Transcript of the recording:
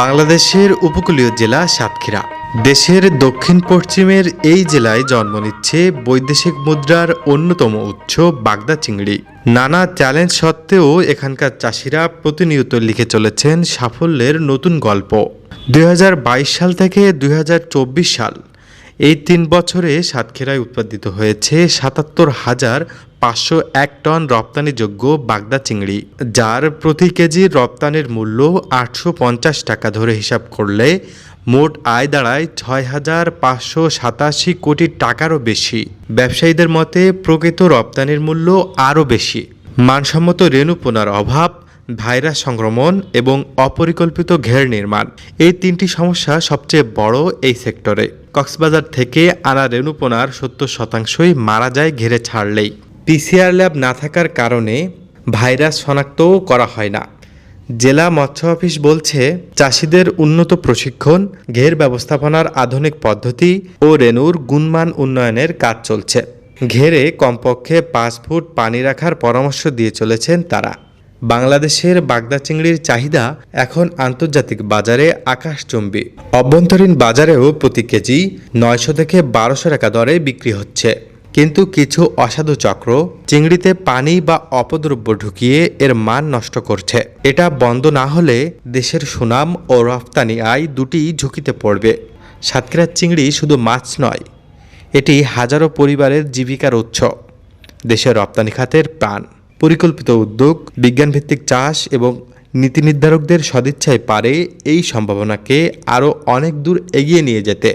বাংলাদেশের উপকূলীয় জেলা সাতক্ষীরা। দেশের দক্ষিণ পশ্চিমের এই জেলায় জন্ম নিচ্ছে বৈদেশিক মুদ্রার অন্যতম উৎস বাগদা চিংড়ি। নানা চ্যালেঞ্জ সত্ত্বেও এখানকার চাষিরা প্রতিনিয়ত লিখে চলেছেন সাফল্যের নতুন গল্প। দুই হাজার বাইশ সাল থেকে দুই হাজার চব্বিশ সাল, এই তিন বছরে সাতক্ষীরায় উৎপাদিত হয়েছে সাতাত্তর হাজার পাঁচশো এক টন রপ্তানিযোগ্য বাগদা চিংড়ি, যার প্রতি কেজি রপ্তানির মূল্য আটশো পঞ্চাশ টাকা ধরে হিসাব করলে মোট আয় দাঁড়ায় ছয় হাজার পাঁচশো সাতাশি কোটি টাকারও বেশি। ব্যবসায়ীদের মতে, প্রকৃত রপ্তানির মূল্য আরও বেশি। মানসম্মত রেণুপোনার অভাব ভাইরাস সংক্রমণ এবং অপরিকল্পিত ঘের নির্মাণ, এই তিনটি সমস্যা সবচেয়ে বড় এই সেক্টরে। কক্সবাজার থেকে আনা রেণুপোনার সত্তর শতাংশই মারা যায় ঘেরে ছাড়লেই। পিসিআর ল্যাব না থাকার কারণে ভাইরাস শনাক্তও করা হয় না। জেলা মৎস্য অফিস বলছে, চাষিদের উন্নত প্রশিক্ষণ, ঘের ব্যবস্থাপনার আধুনিক পদ্ধতি ও রেণুর গুণমান উন্নয়নের কাজ চলছে। ঘেরে কমপক্ষে পাঁচ ফুট পানি রাখার পরামর্শ দিয়ে চলেছেন তারা। বাংলাদেশের বাগদা চিংড়ির চাহিদা এখন আন্তর্জাতিক বাজারে আকাশচুম্বী। অভ্যন্তরীণ বাজারেও প্রতি কেজি নয়শো থেকে বারোশো টাকা দরে বিক্রি হচ্ছে। কিন্তু কিছু অসাধু চক্র চিংড়িতে পানি বা অপদ্রব্য ঢুকিয়ে এর মান নষ্ট করছে। এটা বন্ধ না হলে দেশের সুনাম ও রফতানি আয় দুটি ঝুঁকিতে পড়বে। সাতক্ষীরার চিংড়ি শুধু মাছ নয়, এটি হাজারো পরিবারের জীবিকার উৎস। দেশের রপ্তানি খাতের প্রাণ। পরিকল্পিত উদ্যোগ, বিজ্ঞানভিত্তিক চাষ এবং নীতি নির্ধারকদের সদিচ্ছায় পারে এই সম্ভাবনাকে আরও অনেক দূর এগিয়ে নিয়ে যেতে।